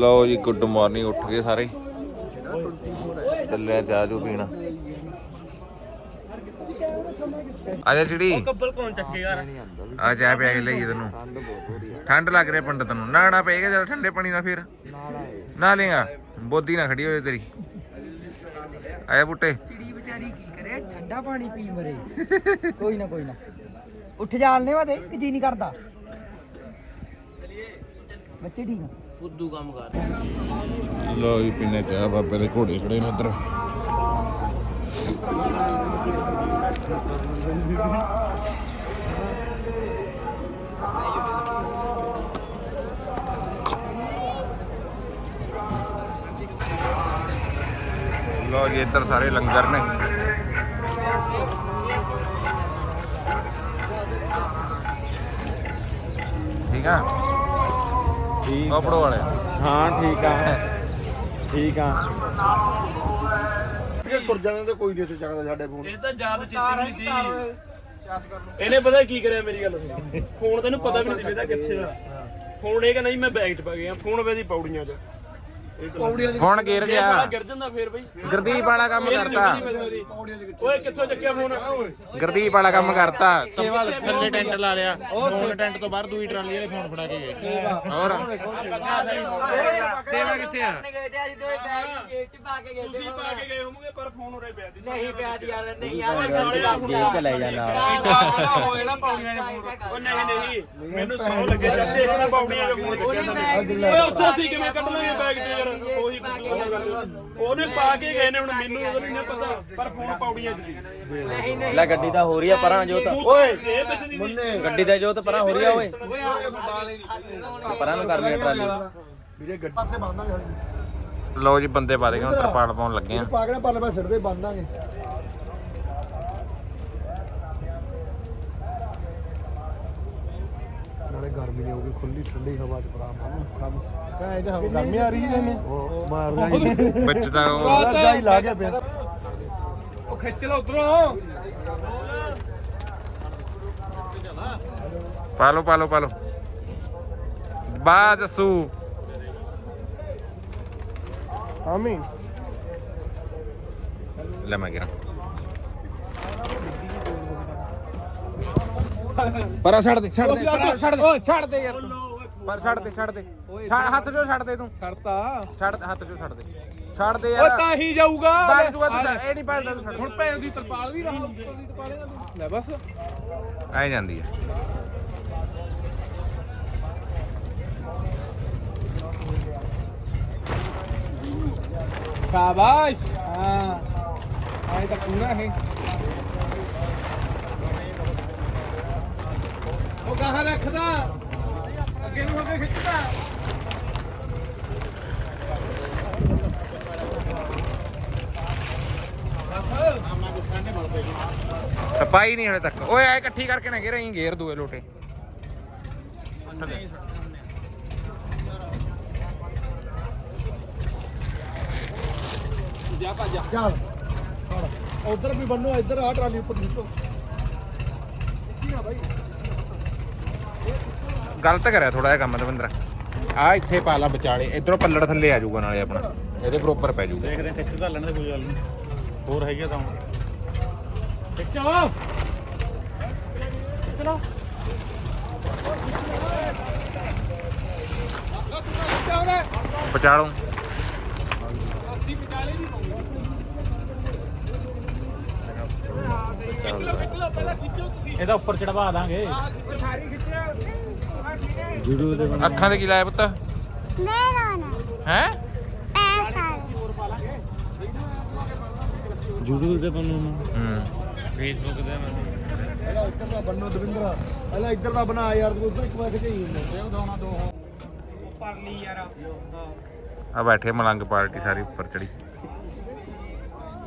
ਲਓ ਜੀ good morning ਉੱਠ ਗਏ ਸਾਰੇ। ਚੱਲਿਆ ਚਾਹ ਚੂ ਪੀਣਾ। ਆ ਜਾ ਚਿੜੀ। ਕੱਬਲ ਕੌਣ ਚੱਕੇਗਾ ਆ ਚਾਹ ਪਿਆ ਕੇ ਲਈ ਤੈਨੂੰ। ਠੰਡ ਲੱਗ ਰਹੀ ਪੰਡਤ ਨੂੰ। ਨਾਣਾ ਪਏਗਾ ਜਦ ਠੰਡੇ ਪਾਣੀ ਨਾਲ ਫਿਰ। ਨਾ ਲੇਗਾ ਬੋਦੀ ਨਾ ਖੜੀ ਹੋਏ ਤੇਰੀ। ਆਇਆ ਬੁੱਟੇ। ਚਿੜੀ ਵਿਚਾਰੀ ਕੀ ਕਰੇ? ਠੰਡਾ ਪਾਣੀ ਪੀ ਮਰੇ। ਕੋਈ ਨਾ ਕੋਈ ਨਾ। ਉੱਠ ਜਾਲਨੇ ਵਾ ਦੇ ਕਿ ਜੀ ਨਹੀਂ ਕਰਦਾ? ਬੱਚੇ ਠੀਕ ਆ? ਫੁੱਦੂ ਕੰਮ ਕਰ। ਲੋ ਜੀ ਪੀਨੇ ਚਾਹ ਬਾਬੇ ਦੇ ਘੋੜੇ ਖੜੇ ਨੇ ਲੋ ਜੀ ਇੱਧਰ ਸਾਰੇ ਲੰਗਰ ਨੇ। ਕੋਪੜੋ ਵਾਲੇ। ਹਾਂ ਠੀਕ ਆ। ਠੀਕ ਆ। ਕਿ ਤੁਰ ਜਾਣੇ ਤੇ ਕੋਈ ਨਹੀਂ ਇੱਥੇ ਚੱਕਦਾ ਸਾਡੇ ਫੋਨ। ਇਹ ਤਾਂ ਯਾਦ ਚਿੱਤੀ ਨਹੀਂ ਸੀ। ਇਹਨੇ ਪਤਾ ਕੀ ਕਰਿਆ ਮੇਰੀ ਗੱਲ ਸੁਣ। ਫੋਨ ਤੈਨੂੰ ਪਤਾ ਵੀ ਨਹੀਂ ਸੀ ਇਹਦਾ ਕਿੱਥੇ ਆ। ਫੋਨ ਇਹ ਕਹਿੰਦਾ ਜੀ ਮੈਂ ਬੈਗ 'ਚ ਪਾ ਗਿਆ। ਫੋਨ ਵੇ ਦੀ ਪੌੜੀਆਂ 'ਚ। ਪੌੜੀਆਂ ਹੁਣ ਗਿਰ ਇਹ ਸਾਲਾ ਗਿਆ ਗਿਰ ਜਾਂਦਾ ਫੇਰ ਬਈ। ਗੁਰਦੀਪ ਵਾਲਾ ਕੰਮ ਕਰਤਾ। ਓਏ ਕਿੱਥੋਂ ਚੱਕਿਆ ਫੋਨ ਗੁਰਦੀਪ ਵਾਲਾ ਕੰਮ ਕਰਤਾ। ਥੱਲੇ ਟੈਂਟ ਲਾ ਲਿਆ। ਫੋਨ ਟੈਂਟ ਤੋਂ ਬਾਹਰ ਦੂਈ ਟਰਾਲੀ ਵਾਲੇ ਫੋਨ ਫੜਾ ਕੇ ਗਏ। ਹੋਰ? ਸੇਵਾ। ਕਿੱਥੇ ਆ? ਗਏ ਤੇ ਅੱਜ ਦੋਏ ਬੈਗ ਜੇਬ ਚ ਪਾ ਕੇ ਗਏ ਤੁਸੀਂ ਪਾ ਕੇ ਗਏ ਹੋਵੋਗੇ ਪਰ ਫੋਨ ਉਰੇ ਪਿਆ ਸੀ। ਨਹੀਂ ਪਿਆ ਦੀ ਯਾਰ ਨਹੀਂ ਯਾਰ ਜੇਬ ਚ ਲੈ ਜਾਣਾ ਹੋਏ ਨਾ ਪੌੜੀਆਂ 'ਚ ਉਹ ਨਹੀਂ ਨਹੀਂ ਮੈਨੂੰ ਸੌ ਲੱਗੇ ਜਾਂਦੇ ਇਹਨਾਂ ਪੌੜੀਆਂ ਫੋਨ ਉਹਨੇ ਚੱਕਿਆ। ਬੈਗ ਓਏ ਉੱਥੇ ਅਸੀਂ ਕਿਵੇਂ ਕੱਢ ਲਾਂਗੇ ਬੈਗ 'ਚ ਯਾਰ? ਉਹੀ ਉਹਨੇ ਪਾ ਕੇ ਗਏ ਨੇ ਹੁਣ ਮੈਨੂੰ ਉਹਦਾ ਨਹੀਂ ਪਤਾ ਪਰ ਫੋਨ ਪੌੜੀਆਂ 'ਚ ਸੀ ਨਹੀਂ ਨਹੀਂ। ਲੈ ਗੱਡੀ ਤਾਂ ਹੋ ਰਹੀ ਆ ਪਰਾਂ ਜੋਤ। ਓਏ! ਜੇਬ ਵਿੱਚ ਦੀ ਮੁੰਨੇ। ਗੱਡੀ ਦਾ ਜੋਤ ਪਰਾਂ ਹੋ ਰਹੀ ਆ ਓਏ। ਪਰਾਂ ਨੂੰ ਕਰਨੀ ਆ ਟਰਾਲੀ। ਵੀਰੇ ਗੱਡੀ ਪਾਸੇ ਬੰਦਾਂਗੇ ਲਓ ਜੀ ਬੰਦੇ ਪਾ ਦੇਗੇ ਹੁਣ ਤਰਪਾਲ ਪਾਉਣ ਲੱਗੇ ਆ। ਪਾ ਕੇ ਨਾ ਪਰਲੇ ਪਾਸੇ ਸਿੱਟਦੇ ਬੰਦਾਂਗੇ ਨਾਲੇ ਗਰਮੀ ਨਹੀਂ ਹੋਊਗੀ ਖੁੱਲੀ ਠੰਡੀ ਹਵਾ ਚ ਆਰਾਮ ਸਭ। ਕਾਹ ਇਹ ਗਰਮੀ ਆ ਰਹੀ ਨੇ ਉਹ ਮਾਰਦਾ ਹੀ ਵਿੱਚ ਤਾਂ ਉਹ ਜਾ ਹੀ ਲਾ ਗਿਆ ਪਿਆ ਉਹ ਖਿੱਚ ਲਓ ਉਧਰੋਂ। ਪਾ ਲਓ ਪਾ ਲਓ ਪਾ ਲਓ ਬਾ ਜਸੂ ਆਮੀ। ਲੈ ਮੈਂ ਗਿਆ। ਪਰਾ ਛੱਡ ਦੇ ਛੱਡ ਦੇ ਪਰਾਂ ਛੱਡ ਦੇ। ਛੱਡ ਦੇ ਯਾਰ ਤੂੰ। ਪਰ ਛੱਡ ਦੇ ਛੱਡ ਦੇ। ਛੱਡ- ਹੱਥ ਚੋਂ ਛੱਡ ਦੇ ਤੂੰ। ਕਰਤਾ ਛੱਡ ਹੱਥ ਚੋਂ ਛੱਡ ਦੇ। ਛੱਡ ਦੇ ਓਏ ਯਾਰ ਤਾਂ ਹੀ ਜਾਊਗਾ। ਬਾਜ ਤੂੰ ਇਹ ਨਹੀਂ ਪਾਉਂਦਾ ਤੂੰ ਛੱਡ। ਹੁਣ ਭੈਣ ਦੀ ਤਰਪਾਲ ਵੀ ਰਹਾ ਉੱਪਰ ਦੀ ਤਰਪਾਲ ਇਹਨਾਂ ਦੀ। ਲੈ ਬਸ। ਐ ਜਾਂਦੀ ਹੈ ਸ਼ਾਬਾਸ਼। ਹਾਂ। ਆਏ ਤਾਂ ਪੂਰਾ ਹੈ ਉਹ ਕਹਾਂ ਰੱਖਦਾ। ਅੱਗੇ ਨੂੰ ਹੋ ਕੇ ਖਿੱਚਦਾ। ਸਪਾਈ ਨਹੀਂ ਹਲੇ ਤੱਕ। ਓਏ ਐ ਇਕੱਠੀ ਕਰਕੇ ਨਾ ਘੇਰ ਅਸੀਂ ਘੇਰ ਦੂਏ ਲੋਟੇ। ਜਾ। ਭੱਜ ਜਾ ਚੱਲ ਉਧਰ ਵੀ ਬੰਨੋ ਇੱਧਰ ਆ ਟਰਾਲੀ ਉੱਪਰ ਨਿਕਲੋ ਕੀ ਆ ਬਾਈ? ਗਲਤ ਕਰਿਆ ਥੋੜਾ ਜਿਹਾ ਕੰਮ ਦਵਿੰਦਰ। ਆ ਇੱਥੇ ਪਾ ਲਾ ਵਿਚਾਲੇ ਇਧਰੋਂ ਪੱਲੜ ਥੱਲੇ ਆ ਜਾਊਗਾ ਨਾਲੇ ਆਪਣਾ ਇਹਦੇ ਬਰੋਬਰ ਪੈ ਜਾਊਗਾ। ਦੇਖਦੇ ਖਿੱਚ ਤਾਂ ਲੈਣ ਦੇ ਕੋਈ ਗੱਲ ਨਹੀਂ। ਹੋਰ ਹੈਗੇ ਤਾਂ ਖਿੱਚੋ ਚਲੋ ਵਿਚਾਲੋਂ ਅਸੀਂ ਵਿਚਾਲੇ ਦੀ ਖਿੱਚ ਲਓ ਖਿੱਚ ਲਓ ਪਹਿਲਾਂ ਖਿੱਚੋ ਤੁਸੀਂ। ਇਹਦਾ ਉੱਪਰ ਚੜਵਾ ਦਾਂਗੇ। ਸਾਰੀ ਖਿੱਚਿਆ ਅੱਖਾਂ ਤੇ ਕੀ ਲਾਇਆ ਪੁੱਤ? ਹੈ? ਜੁੜੂ ਦੇ ਪਨੂੰ ਹੂੰ। ਫੇਸਬੁੱਕ ਦੇ ਪਹਿਲਾਂ ਉੱਧਰ ਦਾ ਬੰਨੋ ਦਵਿੰਦਰ। ਪਹਿਲਾਂ ਇੱਧਰ ਦਾ ਬਣਾ ਯਾਰ ਤੂੰ ਉੱਧਰ ਇੱਕ ਵਾਰ ਖਿਚਾਈ ਹੁੰਦਾ। ਆ ਬੈਠੇ ਮਲੰਗ ਪਾਰਟੀ ਸਾਰੀ ਉੱਪਰ ਚੜੀ।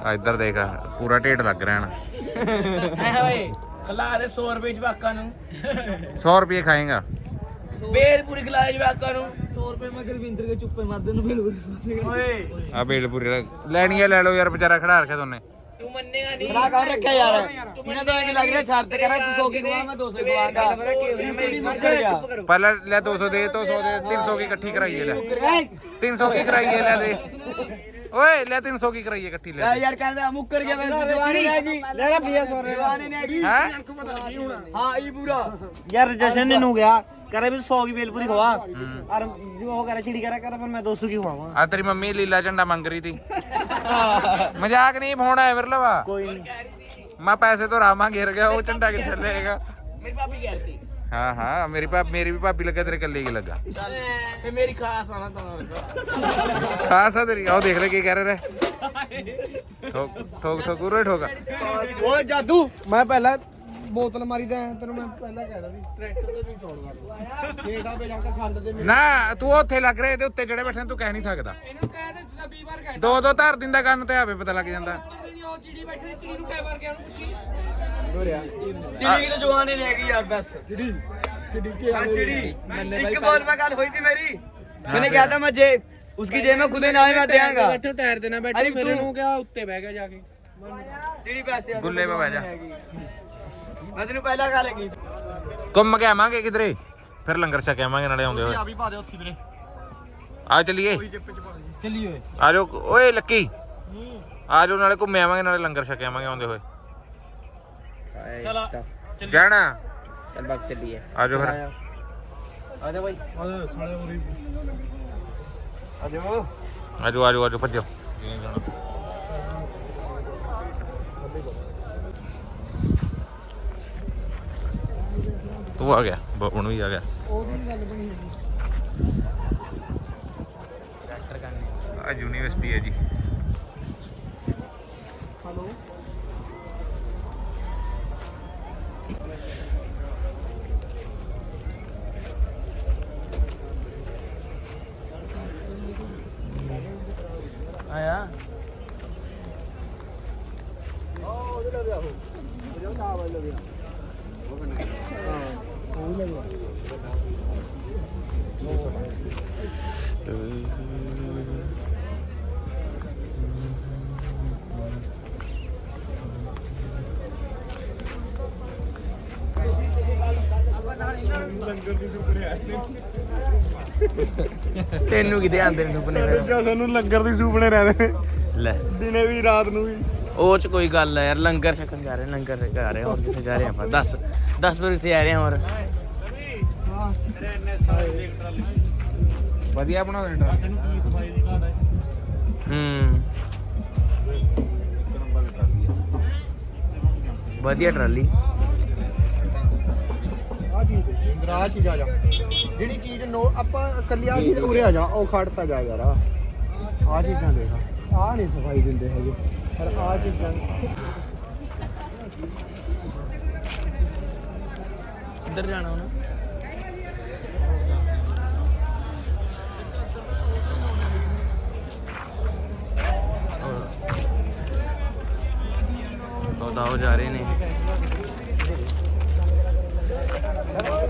ਆ ਇੱਧਰ ਦੇਖ ਪੂਰਾ ਢੇਡ ਲੱਗ ਰਿਹਾ ਨਾ। ਐ ਓਏ ਖਲਾ ਦੇ 100 ਰੁਪਏ ਜਵਾਕਾਂ ਨੂੰ। 100 ਰੁਪਏ ਖਾਏਗਾ। ਬੇਰ ਪੂਰੀ ਖਿਲਾਏ ਜਵਾਕਾਂ ਨੂੰ। 100 ਰੁਪਏ ਮੈਂ ਗੁਰਵਿੰਦਰ ਕੇ ਚੁੱਪੇ ਮਾਰਦੇ ਨੂੰ ਬੇਲ ਆ ਬੇਲਪੁਰੀ ਦਾ- ਲੈਣੀ ਆ ਲੈ ਲਓ ਯਾਰ ਵਿਚਾਰਾ ਖੜਾ ਰੱਖਿਆ ਦੋਨੇ ਤੂੰ ਮੰਨੇਗਾ ਨਹੀਂ। ਬੜਾ ਕਰ ਰੱਖਿਆ ਯਾਰ। ਇਹਨਾਂ ਦਾ ਇਹ ਲੱਗ ਰਿਹਾ ਸ਼ਰਤ ਕਰਾ ਤੂੰ 100 ਕੀ ਖਵਾ ਮੈਂ 200 ਖਵਾਉਂਗਾ ਕਿਹੜੀ ਮੱਕਰ ਗਿਆ ਪਹਿਲਾਂ ਲੈ 200 ਦੇ 200 ਦੇ 300 ਕੀ ਇਕੱਠੀ ਕਰਾਈਏ ਲੈ। 300 ਕੀ ਕਰਾਈਏ ਲੈ ਦੇ। ਓਏ ਲੈ 300 ਕੀ ਕਰਾਈਏ ਇਕੱਠੀ ਲੈ ਯਾਰ ਯਾਰ ਕਹਿੰਦਾ ਮੁੱਕਰ ਗਿਆ ਮੈਂ ਜਵਾਨੀ ਰਹਿ ਗਈ ਲੈ ਲੈ 200 ਜਵਾਨੀ ਨਹੀਂ ਹੈਗੀ ਹੈ ਹਾਂ ਇਹ ਪੂਰਾ यार जशन ने नु गया करे भी 100 की बेलपूरी खवा और जो हो करे चिड़ी करा कर पर मैं 200 की खवाऊंगा ਆ ਤੇਰੀ ਮੰਮੀ ਲੀਲਾ ਝੰਡਾ ਮੰਗ ਰਹੀ ਤੀ ਮਜ਼ਾਕ ਨਹੀਂ ਫੋਨ ਆਇਆ ਮੇਰੇ ਲਵਾ कोई नहीं ਮੈਂ ਪੈਸੇ ਤੋਂ ਰਾਮਾ ਘਿਰ ਗਿਆ ਉਹ ਝੰਡਾ ਕਿੱਥੇ ਲਏਗਾ ਮੇਰੀ ਭਾਬੀ ਕਹਿ ਸੀ ਹਾਂ ਹਾਂ ਮੇਰੀ ਭਾਬੀ ਮੇਰੀ ਵੀ ਭਾਬੀ ਲੱਗਾ ਤੇਰੇ ਕੱਲੇ ਕੀ ਲੱਗਾ ਫੇ ਮੇਰੀ ਖਾਸ ਆਣਾ ਤਾਂ ਖਾਸ ਆ ਤੇਰੀ ਆਓ ਦੇਖ ਲੈ ਕੀ ਕਹਿ ਰਹੇ ਨੇ ਠੋਕ ਠੋਕ ਠੋਕ ਉਰੇ ਠੋਕ ਓਏ ਜਾਦੂ ਮੈਂ ਪਹਿਲਾਂ ਬੋਤਲ ਮਾਰੀਦਾ ਤੈਨੂੰ ਮੈਂ ਪਹਿਲਾਂ ਕਹਿਣਾ ਸੀ। ਟਰੈਕਟਰ ਤੇ ਵੀ ਤੋੜ ਮਾਰਦਾ ਛੇੜਾ ਬੇ ਜਾ ਕੇ ਖੰਡ ਦੇ ਨਾ ਤੂੰ ਉੱਥੇ ਲੱਗ ਰਿਹਾ ਇਹਦੇ ਉੱਤੇ ਚੜੇ ਬੈਠੇ ਤੂੰ ਕਹਿ ਨਹੀਂ ਸਕਦਾ। ਇਹਨੂੰ ਕਹਿ ਦੇ ਤੂੰ 20 ਵਾਰ ਕਹਿ ਦੋ ਦੋ। ਧਰ ਦਿੰਦਾ ਕੰਨ ਤੇ ਆਵੇ ਪਤਾ ਲੱਗ ਜਾਂਦਾ। ਉਹ ਚਿੜੀ ਬੈਠੀ ਚਿੜੀ ਨੂੰ ਕਹਿ ਵਾਰ ਗਿਆ ਉਹਨੂੰ ਪੁੱਛੀ। ਹੋਰਿਆ। ਚਿੜੀ ਤਾਂ ਜਵਾਨ ਹੀ ਰਹਿ ਗਈ ਯਾਰ ਬਸ। ਚਿੜੀ ਚਿੜੀ ਕੇ ਆ ਚਿੜੀ ਇੱਕ ਬੋਲ ਮੈਂ ਗੱਲ ਹੋਈ ਸੀ ਮੇਰੀ। ਮੈਨੇ ਕਿਹਾ ਤਾਂ ਮੈਂ ਜੇ ਉਸकी ਜੇ ਮੈਂ ਖੁਦੇ ਨਾ ਹੀ ਮੈਂ ਦੇਵਾਂਗਾ ਬੈਠੋ ਟਾਇਰ ਦੇਣਾ ਬੈਠੋ ਮੇਰੇ ਨੂੰ ਕਿਹਾ ਉੱਤੇ ਬਹਿ ਗਿਆ ਜਾ ਕੇ। ਚਿੜੀ ਪੈਸੇ ਗੁੱਲੇ ਪਾ ਬਹਿ ਜਾ। ਮੈਂ ਤੈਨੂੰ ਪਹਿਲਾਂ ਗੱਲ ਕੀਤੀ ਘੁੰਮ ਕੇ ਆਵਾਂਗੇ ਕਿਧਰੇ? ਫਿਰ ਲੰਗਰ ਛਕ ਆਵਾਂਗੇ ਨਾਲੇ ਆਉਂਦੇ ਹੋਏ। ਆ ਵੀ ਪਾ ਦੇ ਉੱਥੇ ਵੀਰੇ। ਆ ਚਲੀਏ? ਚੱਲੀ ਓਏ। ਆ ਜਾਓ ਓਏ ਲੱਕੀ। ਆ ਜਾਓ ਨਾਲੇ ਘੁੰਮ ਆਵਾਂਗੇ ਨਾਲੇ ਲੰਗਰ ਛਕ ਆਵਾਂਗੇ ਆਉਂਦੇ ਹੋਏ। ਚਲ। ਜਾਣਾ? ਚੱਲ ਬਾਕ ਚੱਲੀਏ। ਆ ਜਾਓ ਫਿਰ। ਆ ਜਾ ਬਾਈ। ਆ ਜਾ ਸਾਰੇ ਮੁਰੀ ਆ ਜਾਓ। ਆ ਜਾਓ ਆ ਜਾਓ ਭੱਜੋ। ਜਾਣਾ? ਤੂੰ ਆ ਗਿਆ ਬਣ ਵੀ ਆ ਗਿਆ। ਉਹਦੀ ਗੱਲ ਬਣੀ ਆ ਯੂਨੀਵਰਸਿਟੀ ਹੈ ਜੀ। ਹਲੋ। ਤੈਨੂੰ ਕਿਤੇ ਆਂਦੇ ਨੇ ਸੁਪਨੇ ਫਿਰ ਜਾਂ ਸਾਨੂੰ ਲੰਗਰ ਦੀ ਸੁਪਨੇ ਰਹਿੰਦੇ ਨੇ। ले ਦਿਨੇ ਵੀ ਰਾਤ ਨੂੰ ਵੀ। ਉਹ ਚ ਕੋਈ ਗੱਲ ਹੈ ਯਾਰ ਲੰਗਰ ਛਕਣ ਜਾ ਰਹੇ ਲੰਗਰ ਛਕ ਆ ਰਹੇ ਹੋਰ ਕਿੱਥੇ ਜਾ ਰਹੇ ਆਪਾਂ? 10 10 ਵਜੇ ਇੱਥੇ ਆ ਰਹੇ ਹਾਂ ਹੋਰ। ਵਧੀਆ ਬਣਾ ਦੇ ਟਰੱਕ ਹੂੰ। ਵਧੀਆ ਟਰਾਲੀ। ਦੇ ਆ ਚੀਜ਼ ਆ? ਜਾ ਜਿਹੜੀ ਚੀਜ਼ ਨੋ ਆਪਾਂ ਕੱਲੀ ਆ ਚੀਜ਼ ਉਰੇ ਆ ਜਾ ਉਹ ਖੜਤਾ ਜਾ ਯਾਰ। ਆ ਚੀਜ਼ਾਂ ਦੇਖ ਆ ਨਹੀਂ ਸਫ਼ਾਈ ਦਿੰਦੇ ਹੈਗੇ। ਪਰ ਆ ਚੀਜ਼ਾਂ ਕਿੱਧਰ ਜਾਣਾ ਹੁਣ ਉਹ ਜਾ ਰਹੇ ਨੇ।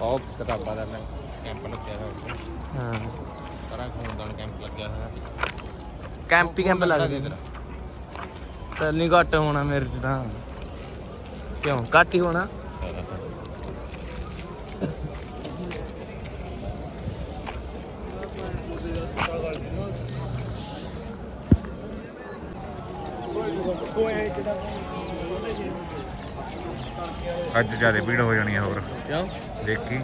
ਉਹ ਕਿਤਾਬਾਂ ਦਾ ਕੈਂਪ ਲੱਗਿਆ ਹੋਇਆ ਉੱਥੇ। ਹਾਂ। ਕਰਾਂ ਖੂਨਦਾਨ ਕੈਂਪ ਲੱਗਿਆ ਹੋਇਆ। ਕੈਂਪ ਹੀ ਕੈਂਪ ਲੱਗਦਾ। ਤਾਂ ਨਹੀਂ ਘੱਟ ਹੋਣਾ ਮੇਰੇ ਚ ਤਾਂ। ਕਿਉਂ? ਘੱਟ ਹੀ ਹੋਣਾ? ਅੱਜ ਜ਼ਿਆਦਾ ਭੀੜ ਹੋ ਜਾਣੀ ਹੈ ਹੋਰ। ਕਿਉਂ? ਦੇਖੀ।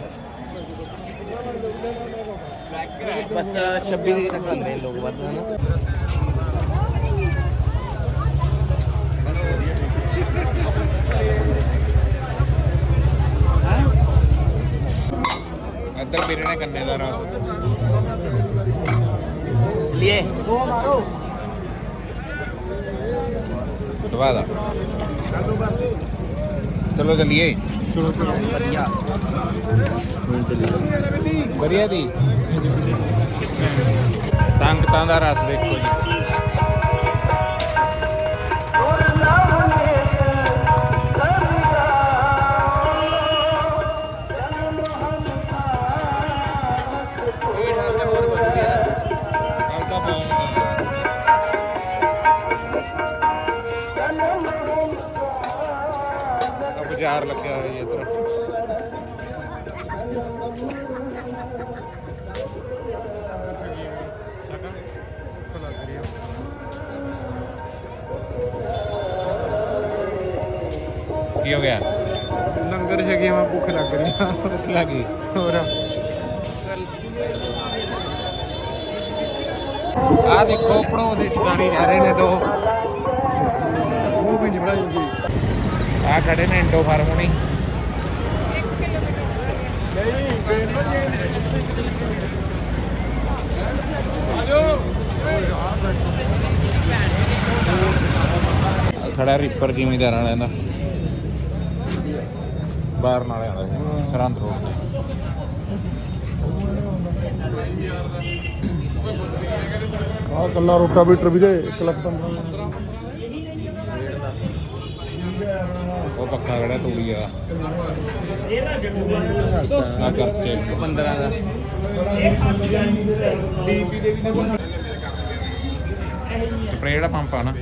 ਬਸ 26 ਦੀ ਤੱਕ ਆਉਂਦੇ ਨੇ ਲੋਕ ਵੱਧ ਹਨਾ? ਇੱਧਰ ਵੀਰੇ ਨੇ ਕੰਨੇ ਦਾ ਰਾਤ। लिए ਦੋ ਮਾਰੋ ਦਵਾ ਦਾ ਚਲੋ ਚੱਲੀਏ। ਵਧੀਆ। ਦੀ ਸੰਗਤਾਂ ਦਾ ਰਸ ਦੇਖੋ ਜੀ। ਬਾਜ਼ਾਰ ਲੱਗਿਆ ਹੋਇਆ ਜੀ ਇੱਧਰ। ਕੀ ਹੋ ਗਿਆ? ਲੰਗਰ ਛਕੇ ਮੈਂ ਭੁੱਖ ਲੱਗ ਰਹੀ ਆ। ਭੁੱਖ ਲੱਗੀ ਹੋਰ। ਆ ਦੇਖੋ ਪੜੋ ਦੇ ਸ਼ਿਕਾਰੀ ਜਾ ਰਹੇ ਨੇ ਦੋ। ਉਹ ਵੀ ਨਹੀਂ ਜੀ ਆ ਖੜੇ ਨੇ ਇੰਡੋ ਹਾਰਮੋਨੀ ਆਹ ਖੜਾ ਰਿਪਰ ਜ਼ਿਮੀਦਾਰ ਵਾਲਿਆਂ ਦਾ। ਬਾਹਰ ਨਾਲੇ ਵਾਲਾ ਸਰੰਦ ਰੋਡ ਤੇ। ਆਹ ਕੱਲਾ ਰੋਟਾਵੀਟਰ ਵੀਰੇ 1 ਲੱਖ 15 ਉਹ ਪੱਖਾ ਖੜਾ ਤੂੜੀ ਆ ਆ ਕਰਕੇ 15 ਦਾ। ਸਪਰੇਅ ਦਾ ਪੰਪ ਆ ਨਾ।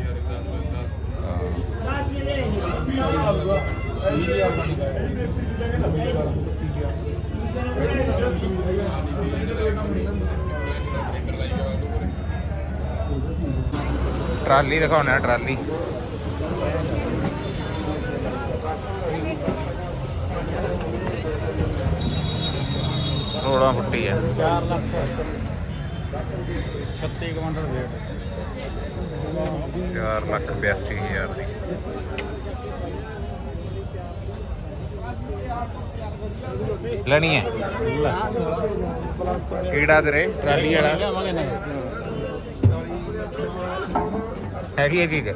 ਟਰਾਲੀ ਦਿਖਾਉਣਾ ਟਰਾਲੀ। ਰੋੜਾ ਫੁੱਟੀ ਆ 4 ਲੱਖ 36 ਕਮਾਂਡਰ ਵੇਟ 4 ਲੱਖ 82 ਹਜ਼ਾਰ ਦੀ। ਲੈਣੀ ਹੈ? ਕਿਹੜਾ ਤੇਰੇ? ਟਰਾਲੀ ਵਾਲਾ? ਹੈਗੀ ਹੈ ਚੀਜ਼?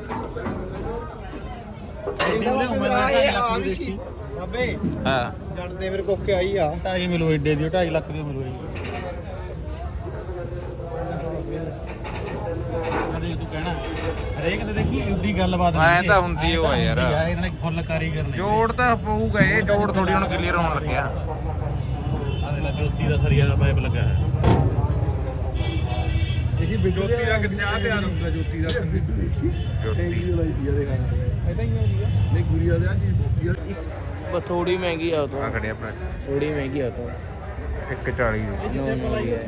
ਬਾਬੇ। ਹਾਂ। ਜੱਟ ਦੇ ਮੇਰੇ ਕੋਕੇ ਆਈ ਆ। 2.5 ਮਿਲੋ ਏਡੇ ਦੀ 2.5 ਲੱਖ ਦੀ ਮਿਲੋ ਜੀ ਤੂੰ ਕਹਿਣਾ। ਹਰੇਕ ਦੇ ਦੇਖੀ ਉੱਡੀ ਗੱਲਬਾਤ ਐ ਤਾਂ ਹੁੰਦੀ ਓ ਆ ਯਾਰ। ਇਹਨਾਂ ਨੇ ਫੁੱਲ ਕਾਰੀਗਰ ਨੇ। ਜੋੜ ਤਾਂ ਪਊਗਾ ਇਹ ਜੋੜ ਥੋੜੀ ਹੁਣ ਕਲੀਅਰ ਹੋਣ ਲੱਗਿਆ। ਆ ਦੇ ਲਾ ਜੋਤੀ ਦਾ ਸਰੀਆ ਦਾ ਪਾਈਪ ਲੱਗਾ ਹੈ ਦੇਖੀ ਜੋਤੀ ਦਾ ਕਿੰਨਾ ਤਿਆਰ ਹੁੰਦਾ ਜੋਤੀ ਦਾ। ਜੋਤੀ। ਵਾਲੀ ਪੀਆ ਦੇ ਖਾਣਾ ਇਦਾਂ ਹੀ ਆ ਨਹੀਂ ਗੁਰੀਆ ਦੇ ਆ ਜੀ ਬੋਕੀ ਬਸ ਥੋੜੀ ਮਹਿੰਗੀ ਆ ਉਹ ਆ ਖੜਿਆ ਭਰਾ ਥੋੜੀ ਮਹਿੰਗੀ ਆ ਉਹ 140 ਦੀ। ਨੋ ਨੋ ਹੈ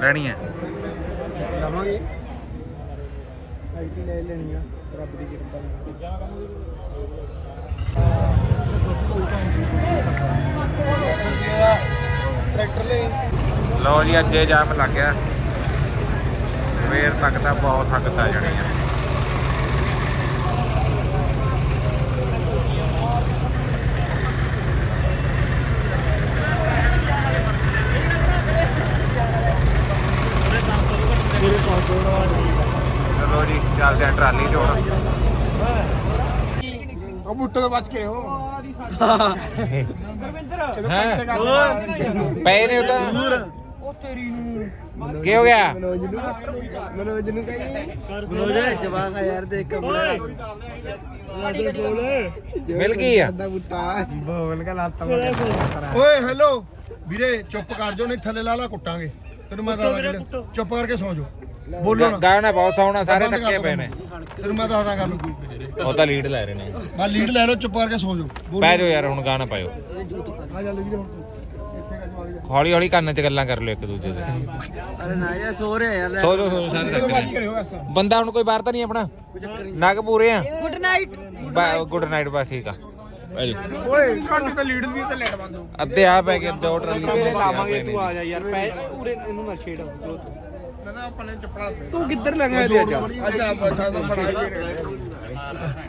ਲੈਣੀ ਹੈ? ਲਵਾਂਗੇ। ਆਈਟੀ ਲੈ ਲੈਣੀ ਆ ਰੱਬ ਦੀ ਕਿਰਪਾ ਨਾਲ। ਟਰੈਕਟਰ ਲੈ। ਲਓ ਜੀ ਅੱਜ ਇਹ ਜਾਮ ਲੱਗ ਗਿਆ। ਸਵੇਰ ਤੱਕ ਤਾਂ ਬਹੁਤ ਸੰਗਤ ਆ ਜਾਣੀ ਆ। ਚਲੋ ਜੀ ਚੱਲਦੇ ਆ ਟਰਾਲੀ ਚ ਹੁਣ ਉਹ ਬੁੱਟੇ ਤੋਂ ਬਚ ਕੇ ਹੋ। ਹੈ? ਪਏ ਨੇ ਉਹ ਤਾਂ। ਤੇਰੀ ਨੂੰ। ਕੀ ਹੋ ਗਿਆ? ਮਨੋਜ ਨੂੰ। ਮਨੋਜ ਨੂੰ ਕਹੀ। ਬਲੋਜ ਜਵਾਨ ਆ ਯਾਰ ਦੇਖ ਕਮਰਾ। ਮਿਲ ਗਈ ਆ? ਦਾ ਬੁੱਟਾ। ਬੋਲ ਕੇ ਲਾਤਾ ਓਏ ਹੈਲੋ ਵੀਰੇ ਚੁੱਪ ਕਰ ਜਾਓ ਨਹੀਂ ਥੱਲੇ ਲਾ ਲਾ ਕੁੱਟਾਂਗੇ। ਤੈਨੂੰ ਮੈਂ ਦੱਸਦਾ ਚੁੱਪ ਕਰਕੇ ਸੌਂ ਜਾਓ। ਬੋਲੋ ਨਾ। ਗਾਣਾ ਬਹੁਤ ਸੋਹਣਾ ਸਾਰੇ ਥੱਕੇ ਪਏ ਨੇ। ਤੈਨੂੰ। ਮੈਂ ਦੱਸਦਾ ਗੱਲ। ਉਹ ਤਾਂ ਲੀਡ ਲੈ ਰਹੇ ਨੇ। ਮੈਂ ਲੀਡ ਲੈ ਲਓ ਚੁੱਪ ਕਰਕੇ ਸੌਂ ਜਾਓ। ਬੋਲੋ। ਪੈ ਜਾਓ ਯਾਰ ਹੁਣ ਗਾਣਾ ਪਾਇਓ। ਆ ਚੱਲ ਵੀਰੇ ਹੁਣ ਹੌਲੀ ਹੌਲੀ ਕੰਨ 'ਚ ਗੱਲਾਂ ਕਰ ਲਿਓ ਇੱਕ ਦੂਜੇ ਦੇ। ਅਰੇ ਨਾ ਯਾਰ ਸੋ ਰਿਹਾ ਯਾਰ। ਸੋ ਜੋ ਸੋ ਸਾਰੇ ਐਸਾ ਬੰਦਾ ਹੁਣ ਕੋਈ ਬਾਹਰ ਤਾਂ ਨਹੀਂ ਆਪਣਾ? ਨਗ ਪੂਰੇ ਆ। ਗੁੱਡ ਨਾਈਟ ਗੁੱਡ ਨਾਈਟ ਬਸ ਠੀਕ ਆ। ਓਏ ਘੱਟ ਤੇ ਲੀਡ ਦੀ ਤੇ ਲੈਟ ਬੰਦ ਹੋ ਅੱਧੇ ਆ ਪੈ ਗਏ ਅੱਧੇ ਉਹ ਟਰਾਲੀ ਲਾਵਾਂਗੇ ਤੂੰ ਆ ਜਾ ਯਾਰ ਪੈ ਉਰੇ ਇਹਨੂੰ ਨਾ ਛੇੜ। ਨਾ ਆਪਾਂ ਨੇ ਚੱਪੜਾ ਤੂੰ ਕਿੱਧਰ ਲੰਗਾ ਤੇ ਅੱਜ? ਅੱਜ ਆਪਾਂ ਛਾਦਾ ਬਣਾ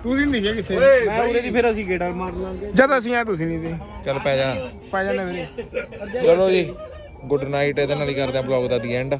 ਤੁਸੀਂ ਨਹੀਂ ਦਿਖੇ ਕਿੱਥੇ ਮੈਂ ਉਰੇ ਦੀ ਫਿਰ ਅਸੀਂ ਗੇੜਾ ਮਾਰ ਲਾਂਗੇ ਜਦ ਅਸੀਂ ਆ ਤੁਸੀਂ ਨਹੀਂ ਦੇ ਚੱਲ ਪੈ ਜਾ। ਪਾ ਜਾਂਦੇ ਵੀਰੇ ਚਲੋ ਜੀ ਗੁੱਡ ਨਾਈਟ ਇਹਦੇ ਨਾਲ ਹੀ ਕਰਦੇ ਆ ਬਲੌਗ ਦਾ ਦੀ ਐਂਡ